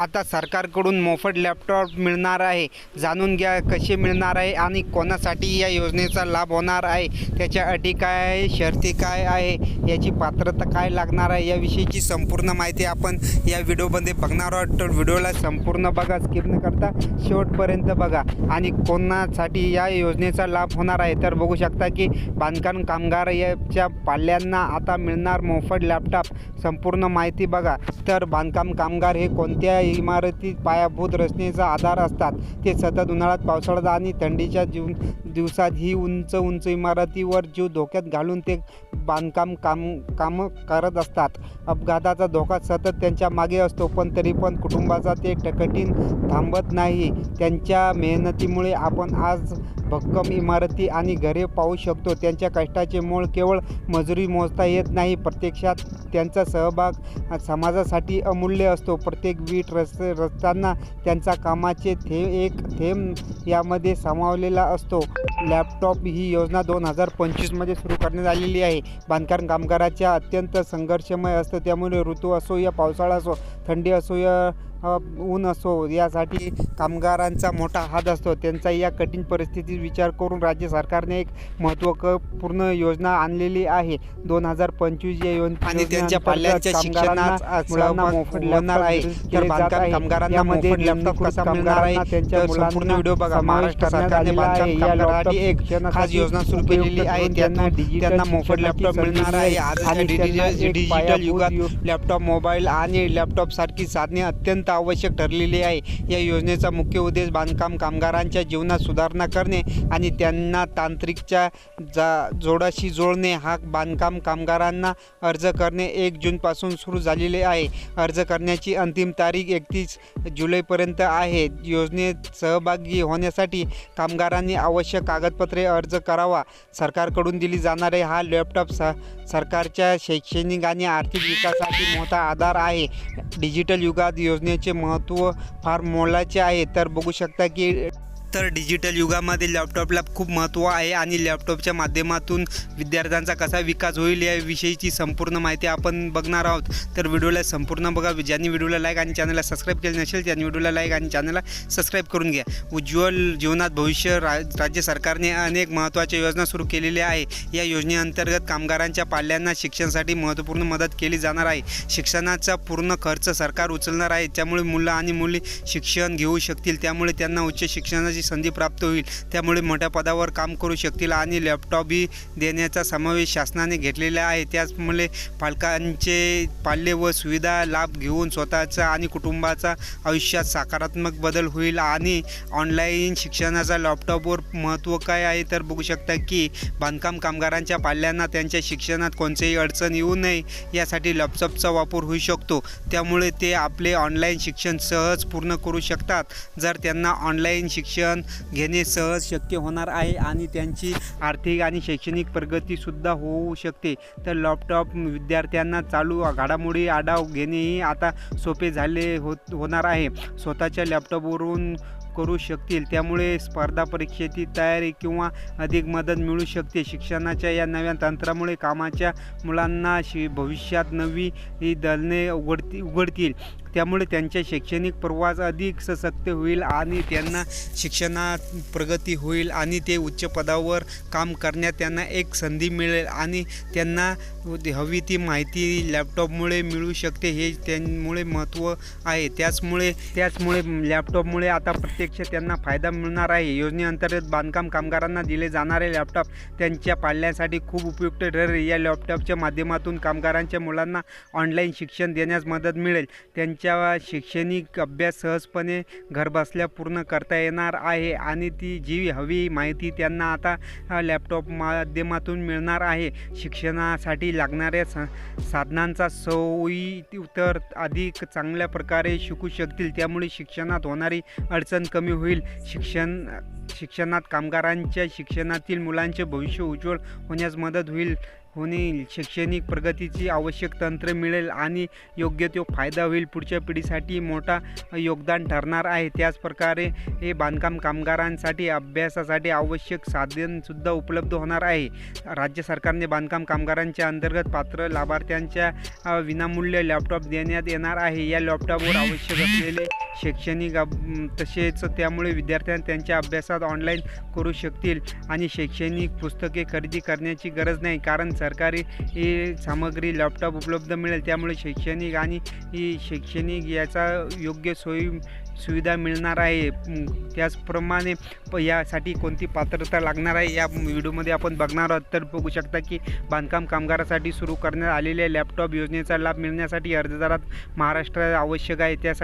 आता सरकारकडून मोफत लॅपटॉप मिळणार आहे. जाणून घ्या कसे मिळणार आहे आणि कोणासाठी या योजनेचा लाभ होणार आहे. त्याच्या अटी काय आहे शर्ती काय आहे याची पात्रता काय लागणार आहे याविषयीची संपूर्ण माहिती आपण या व्हिडिओमध्ये बघणार आहोत. तर व्हिडिओला संपूर्ण बघा स्किप न करता शेवटपर्यंत बघा. आणि कोणासाठी या योजनेचा लाभ होणार आहे तर बघू शकता की बांधकाम कामगार याच्या पाल्यांना आता मिळणार मोफत लॅपटॉप. संपूर्ण माहिती बघा. तर बांधकाम कामगार हे कोणत्या इमारतीत पायाभूत रचनेचा आधार असतात. ते सतत उन्हाळ्यात पावसाळ्यात आणि थंडीच्या जीवन दिवसात ही उंच उंच इमारतीवर जीव धोक्यात घालून ते बांधकाम काम कामं करत असतात. अपघाताचा धोका सतत त्यांच्या मागे असतो पण तरी पण कुटुंबाचा ते टकटीन थांबत नाही. त्यांच्या मेहनतीमुळे आपण आज भक्कम इमारती आणि घरे पाहू शकतो. त्यांच्या कष्टाचे मूळ केवळ मजुरी मोजता येत नाही. प्रत्यक्षात त्यांचा सहभाग समाजासाठी अमूल्य असतो. प्रत्येक वीट रस्ते रचताना त्यांचा कामाचे थे एक थेंब यामध्ये सामावलेला असतो. लॅपटॉप ही योजना दोन हजार पंचवीसमध्ये सुरू करण्यात आलेली आहे. बांधकाम कामगाराच्या अत्यंत संघर्षमय असतं. त्यामुळे ऋतू असो या पावसाळा असो थंडी असो या ऊन असो यासाठी कामगारांचा मोठा हात असतो त्यांचा या कठीण परिस्थितीत विचार करून राज्य सरकारने एक महत्त्वपूर्ण योजना आणलेली आहे दोन हजार पंचवीस या योजने मोफत लॅपटॉप आहे. तर बांधकाम. कामगारांना कसा मिळणार आहे? कामगारांना त्यांच्या संपूर्ण व्हिडिओ बघा. महाराष्ट्र सरकारने बांधकाम कामगारांसाठी एक खास योजना सुरू केलेली आहे. त्यांना मोफत लॅपटॉप मिळणार आहे. त्यांना डिजिटल युगात लॅपटॉप मोबाईल आणि लॅपटॉपसारखी साधने अत्यंत आवश्यक ठरलेली आहे. या योजनेचा मुख्य उद्देश बांधकाम कामगारांच्या जीवनात सुधारणा करणे आणि त्यांना तांत्रिकच्या जा जोडाशी जोडणे. हा बांधकाम कामगारांना अर्ज करणे एक जूनपासून सुरू झालेले आहे. अर्ज करण्याची अंतिम तारीख एकतीस जुलैपर्यंत आहे. योजनेत सहभागी होण्यासाठी कामगारांनी आवश्यक कागदपत्रे अर्ज करावा. सरकारकडून दिली जाणारे हा लॅपटॉप स सरकारच्या शैक्षणिक आणि आर्थिक विकासासाठी मोठा आधार आहे. डिजिटल युगात योजने महत्त्व फार मोलाचे आहे. तर बघू शकता की तर डिजिटल युगामध्ये लॅपटॉपला खूप महत्त्व आहे आणि लॅपटॉपच्या माध्यमातून विद्यार्थ्यांचा कसा विकास होईल याविषयीची संपूर्ण माहिती आपण बघणार आहोत. तर व्हिडिओला संपूर्ण बघा. ज्यांनी व्हिडिओला लाईक आणि चॅनलला सबस्क्राईब केले नसेल त्यांनी व्हिडिओला लाईक आणि चॅनलला सबस्क्राईब करून घ्या. उज्ज्वल जीवनात भविष्य रा राज्य सरकारने अनेक महत्त्वाच्या योजना सुरू केलेल्या आहे. या योजनेअंतर्गत कामगारांच्या पाल्यांना शिक्षणासाठी महत्त्वपूर्ण मदत केली जाणार आहे. शिक्षणाचा पूर्ण खर्च सरकार उचलणार आहे. त्यामुळे मुलं आणि मुली शिक्षण घेऊ शकतील त्यामुळे त्यांना उच्च शिक्षणाची संधी प्राप्त होईल. त्यामुळे मोठ्या पदावर काम करू शकतील आणि लॅपटॉपही देण्याचा समावेश शासनाने घेतलेला आहे. त्याचमुळे पालकांचे पाल्य व सुविधा लाभ घेऊन स्वतःचा आणि कुटुंबाचा आयुष्यात सकारात्मक बदल होईल आणि ऑनलाईन शिक्षणाचा लॅपटॉपवर महत्त्व काय आहे तर बघू शकता की बांधकाम कामगारांच्या पाल्यांना त्यांच्या शिक्षणात कोणतेही अडचण येऊ नये यासाठी लॅपटॉपचा वापर होऊ शकतो. त्यामुळे ते आपले ऑनलाईन शिक्षण सहज पूर्ण करू शकतात. जर त्यांना ऑनलाईन शिक्षण घेणे सहज शक्य होणार आहे आणि त्यांची आर्थिक आणि शैक्षणिक प्रगतीसुद्धा होऊ शकते. तर लॅपटॉप विद्यार्थ्यांना चालू घडामोडी आढाव घेणेही आता सोपे झाले होत होणार आहे. स्वतःच्या लॅपटॉपवरून करू शकतील त्यामुळे स्पर्धा परीक्षेची तयारी किंवा अधिक मदत मिळू शकते. शिक्षणाच्या या नव्या तंत्रामुळे कामाच्या मुलांना शि भविष्यात नवी ही दलने उघडती उघडतील. त्यामुळे त्यांच्या शैक्षणिक प्रवास अधिक सशक्त होईल आणि त्यांना शिक्षणात प्रगती होईल आणि ते उच्च पदावर काम करण्यात त्यांना एक संधी मिळेल आणि त्यांना हवी ती माहिती लॅपटॉपमुळे मिळू शकते. हे त्यामुळे महत्त्व आहे. त्याचमुळे त्याचमुळे लॅपटॉपमुळे आता प्रत्यक्ष त्यांना फायदा मिळणार आहे. योजनेअंतर्गत बांधकाम कामगारांना दिले जाणारे लॅपटॉप त्यांच्या पाळण्यासाठी खूप उपयुक्त ठरेल. या लॅपटॉपच्या माध्यमातून कामगारांच्या मुलांना ऑनलाईन शिक्षण देण्यास मदत मिळेल. त्यांच्या शैक्षणिक अभ्यास सहजपणे घरबसल्या पूर्ण करता येणार आहे आणि ती जी हवी माहिती त्यांना आता लॅपटॉप माध्यमातून मिळणार आहे. शिक्षणासाठी लागणाऱ्या सा साधनांचा सोयी तर अधिक चांगल्या प्रकारे शिकू शकतील. त्यामुळे शिक्षणात होणारी अडचण कमी होईल. शिक्षण शिक्षणात कामगारांच्या शिक्षणातील मुलांचे भविष्य उज्ज्वल होण्यास मदत होईल. होणे शैक्षणिक प्रगतीची आवश्यक तंत्र मिळेल आणि योग्य तो फायदा होईल. पुढच्या पिढीसाठी मोठा योगदान ठरणार आहे. त्याचप्रकारे हे बांधकाम कामगारांसाठी अभ्यासासाठी आवश्यक साधनसुद्धा उपलब्ध होणार आहे. राज्य सरकारने बांधकाम कामगारांच्या अंतर्गत पात्र लाभार्थ्यांच्या विनामूल्य लॅपटॉप देण्यात येणार आहे. या लॅपटॉपवर आवश्यक असलेले शैक्षणिक अभ- तसेच त्यामुळे विद्यार्थ्यांना त्यांच्या अभ्यासात ऑनलाईन करू शकतील आणि शैक्षणिक पुस्तके खरेदी करण्याची गरज नाही. कारण सरकारी सामग्री लॅपटॉप उपलब्ध मिळेल. त्यामुळे शैक्षणिक आणि शैक्षणिक याचा योग्य सोयी सुविधा मिळणार आहे. त्याचप्रमाणे प यासाठी कोणती पात्रता लागणार आहे? या व्हिडिओमध्ये आपण बघणार आहोत. तर बघू शकता की बांधकाम कामगारासाठी सुरू करण्यात आलेल्या लॅपटॉप योजनेचा लाभ मिळण्यासाठी अर्जदारात महाराष्ट्र आवश्यक आहे. त्यासाठी